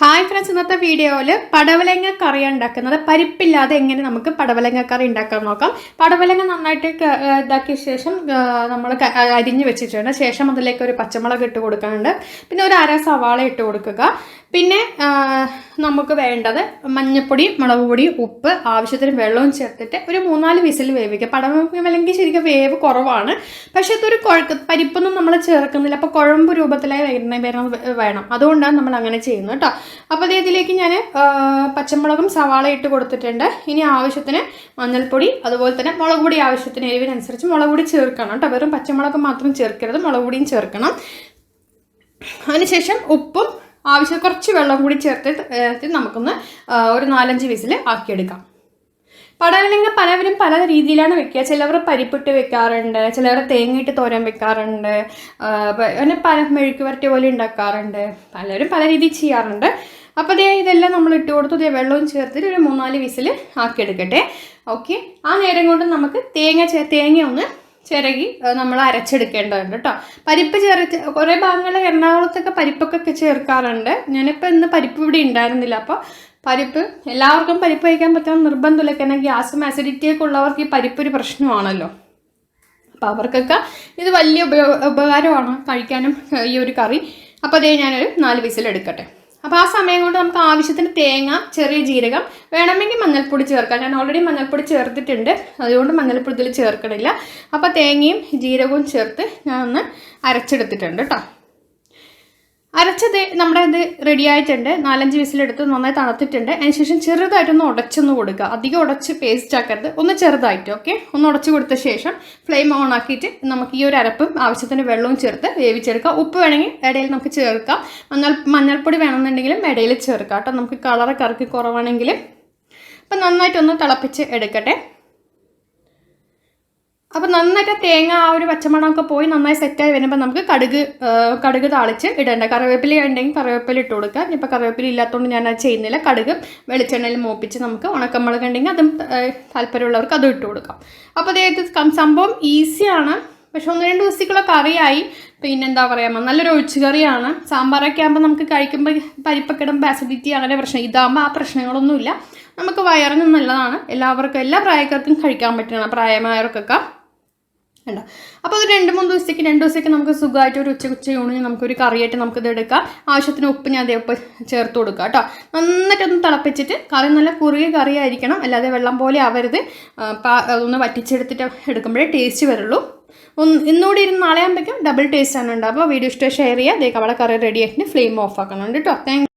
Hi friends ഇന്നത്തെ വീഡിയോയിൽ പടവലങ്ങ കറി ഉണ്ടാക്കുന്നത്. പരിപ്പില്ലാതെ എങ്ങനെ നമുക്ക് പടവലങ്ങ കറി ഉണ്ടാക്കാൻ നോക്കാം. പടവലങ്ങ നന്നായിട്ട് ഇതാക്കിയ ശേഷം നമ്മൾ അരിഞ്ഞ് വെച്ചിട്ടുണ്ട്. ശേഷം അതിലേക്ക് ഒരു പച്ചമുളക് ഇട്ട് കൊടുക്കാനുണ്ട്. പിന്നെ ഒരു അര സവാള ഇട്ട് കൊടുക്കുക. പിന്നെ നമുക്ക് വേണ്ടത് മഞ്ഞപ്പൊടി മുളക് പൊടി ഉപ്പ് ആവശ്യത്തിന് വെള്ളവും ചേർത്തിട്ട് ഒരു മൂന്നാൽ വിസിൽ വേവിക്കുക. പടവലങ്ങ ശരിക്കും വേവ് കുറവാണ്. പക്ഷേ ഇതൊരു കുഴക്ക് പരിപ്പൊന്നും നമ്മൾ ചേർക്കുന്നില്ല. അപ്പോൾ കുഴമ്പ് രൂപത്തിലായി വരുന്ന വേണം. അതുകൊണ്ടാണ് നമ്മൾ അങ്ങനെ ചെയ്യുന്നത് കേട്ടോ. അപ്പോൾ ഇതിലേക്ക് ഞാൻ പച്ചമുളകും സവാള ഇട്ട് കൊടുത്തിട്ടുണ്ട്. ഇനി ആവശ്യത്തിന് മഞ്ഞൾപ്പൊടി അതുപോലെ തന്നെ മുളക് പൊടി ആവശ്യത്തിന് എരിവിനനുസരിച്ച് മുളക് പൊടി ചേർക്കണം കേട്ടോ. വെറും പച്ചമുളകും മാത്രം ചേർക്കരുത് മുളക് പൊടിയും ചേർക്കണം. അതിനുശേഷം ഉപ്പും ആവശ്യം കുറച്ച് വെള്ളം കൂടി ചേർത്തിട്ട് നമുക്കൊന്ന് ഒരു നാലഞ്ച് വിസിൽ ആക്കിയെടുക്കാം. പടവലങ്ങ പലവരും പല രീതിയിലാണ് വെക്കുക. ചിലവർ പരിപ്പിട്ട് വെക്കാറുണ്ട് ചിലവർ തേങ്ങയിട്ട് തോരൻ വെക്കാറുണ്ട് പിന്നെ പല മെഴുക്ക് വരട്ടി പോലെ ഉണ്ടാക്കാറുണ്ട്. പലരും പല രീതിയിൽ ചെയ്യാറുണ്ട്. അപ്പോൾ ദേ ഇതെല്ലാം നമ്മൾ ഇട്ട് കൊടുത്തു. ദേ വെള്ളവും ചേർത്തിട്ട് ഒരു മൂന്നാൽ വിസിൽ ആക്കിയെടുക്കട്ടെ. ഓക്കെ. ആ നേരം കൊണ്ട് നമുക്ക് തേങ്ങ തേങ്ങ ഒന്ന് ചിരകി നമ്മൾ അരച്ചെടുക്കേണ്ടതുണ്ട് കേട്ടോ. പരിപ്പ് ചേർത്ത് കുറേ ഭാഗങ്ങളിൽ എറണാകുളത്തൊക്കെ പരിപ്പൊക്കെ ചേർക്കാറുണ്ട്. ഞാനിപ്പോൾ ഇന്ന് പരിപ്പ് ഇവിടെ ഉണ്ടായിരുന്നില്ല. അപ്പോൾ പരിപ്പ്. എല്ലാവർക്കും പരിപ്പ് കഴിക്കാൻ പറ്റുന്ന നിർബന്ധമില്ല. കാരണം ഗ്യാസും ആസിഡിറ്റിയൊക്കെ ഉള്ളവർക്ക് ഈ പരിപ്പ് ഒരു പ്രശ്നമാണല്ലോ. അപ്പോൾ അവർക്കൊക്കെ ഇത് വലിയ ഉപയോഗ ഉപകാരമാണ് കഴിക്കാനും ഈ ഒരു കറി. അപ്പോൾ അതേ ഞാനൊരു നാല് വിസിൽ എടുക്കട്ടെ. അപ്പോൾ ആ സമയം കൊണ്ട് നമുക്ക് ആവശ്യത്തിന് തേങ്ങ ചെറിയ ജീരകം വേണമെങ്കിൽ മഞ്ഞൾപ്പൊടി ചേർക്കാം. ഞാൻ ഓൾറെഡി മഞ്ഞൾപ്പൊടി ചേർത്തിട്ടുണ്ട്. അതുകൊണ്ട് മഞ്ഞൾപ്പൊടി ഇതിൽ ചേർക്കണില്ല. അപ്പോൾ തേങ്ങയും ജീരകവും ചേർത്ത് ഞാൻ ഒന്ന് അരച്ചെടുത്തിട്ടുണ്ട് കേട്ടോ അരച്ചത് നമ്മുടെ ഇത് റെഡി ആയിട്ടുണ്ട്. നാലഞ്ച് വിസിലെടുത്ത് നന്നായി തണുത്തിട്ടുണ്ട്. അതിനുശേഷം ചെറുതായിട്ടൊന്ന് ഉടച്ചൊന്ന് കൊടുക്കുക. അധികം ഉടച്ച് പേസ്റ്റ് ആക്കരുത്. ഒന്ന് ചെറുതായിട്ട് ഓക്കെ ഒന്ന് ഉടച്ച് കൊടുത്ത ശേഷം ഫ്ലെയിം ഓൺ ആക്കിയിട്ട് നമുക്ക് ഈ ഒരു അരപ്പും ആവശ്യത്തിന് വെള്ളവും ചേർത്ത് വേവിച്ചെടുക്കാം. ഉപ്പ് വേണമെങ്കിൽ ഇടയിൽ നമുക്ക് ചേർക്കാം. മഞ്ഞൾ മഞ്ഞൾപ്പൊടി വേണമെന്നുണ്ടെങ്കിലും ഇടയിൽ ചേർക്കാം. കേട്ടോ നമുക്ക് കളറൊക്കെ ഇറക്കി കുറവാണെങ്കിൽ അപ്പം നന്നായിട്ടൊന്ന് തിളപ്പിച്ച് എടുക്കട്ടെ. അപ്പോൾ നന്നായിട്ട് തേങ്ങ ആ ഒരു പച്ചമണമൊക്കെ പോയി നന്നായി സെറ്റായി വരുമ്പോൾ നമുക്ക് കടുക് കടുക് താളിച്ച് ഇടേണ്ട. കറിവേപ്പില ഉണ്ടെങ്കിൽ കറിവേപ്പില ഇട്ട് കൊടുക്കുക. ഇപ്പോൾ കറിവേപ്പില ഇല്ലാത്തതുകൊണ്ട് ഞാൻ അത് ചെയ്യുന്നില്ല. കടുക് വെളിച്ചെണ്ണയിൽ മൂപ്പിച്ച് നമുക്ക് ഉണക്കമുളക് ഉണ്ടെങ്കിൽ അതും താല്പര്യമുള്ളവർക്ക് അതും ഇട്ട് കൊടുക്കാം. അപ്പോൾ അതായത് സംഭവം ഈസിയാണ് പക്ഷെ ഒന്ന് രണ്ട് ദിവസത്തേക്കുള്ള കറിയായി. പിന്നെ എന്താ പറയുക നല്ലൊരു ഒഴിച്ചു കറിയാണ് സാമ്പാറൊക്കെ ആകുമ്പോൾ നമുക്ക് കഴിക്കുമ്പോൾ പരിപ്പക്കിടം ആസിഡിറ്റി അങ്ങനെ പ്രശ്നം ഇതാകുമ്പോൾ ആ പ്രശ്നങ്ങളൊന്നുമില്ല. നമുക്ക് വയറിനും നല്ലതാണ്. എല്ലാവർക്കും എല്ലാ പ്രായക്കാർക്കും കഴിക്കാൻ പറ്റണം പ്രായമായവർക്കൊക്കെ. ഉണ്ടോ അപ്പോൾ അത് രണ്ട് മൂന്ന് ദിവസത്തേക്ക് രണ്ട് ദിവസത്തേക്ക് നമുക്ക് സുഖമായിട്ട് ഒരു ഉച്ച ഉച്ച ഊണിന് നമുക്കൊരു കറിയായിട്ട് നമുക്കിത് എടുക്കാം. ആവശ്യത്തിന് ഉപ്പ് ഞാൻ അതേ ഉപ്പ് ചേർത്ത് കൊടുക്കുക കേട്ടോ. നന്നായിട്ടൊന്ന് തിളപ്പിച്ചിട്ട് കറി നല്ല കുറുകിയ കറി ആയിരിക്കണം അല്ലാതെ വെള്ളം പോലെ ആവരുത്. അതൊന്ന് വറ്റിച്ചെടുത്തിട്ട് എടുക്കുമ്പോഴേ ടേസ്റ്റ് വരുള്ളൂ. ഒന്ന് ഇന്നുകൂടി ഇരുന്ന് നാളെ ആകുമ്പോഴേക്കും ഡബിൾ ടേസ്റ്റ് ആണ് ഉണ്ടാവുക. വീഡിയോ ഇഷ്ടം ഷെയർ ചെയ്യുക. അതേ കവള കറി റെഡി ആയിട്ട് ഫ്ലെയിം ഓഫ് ആക്കണം കേട്ടോ. താങ്ക്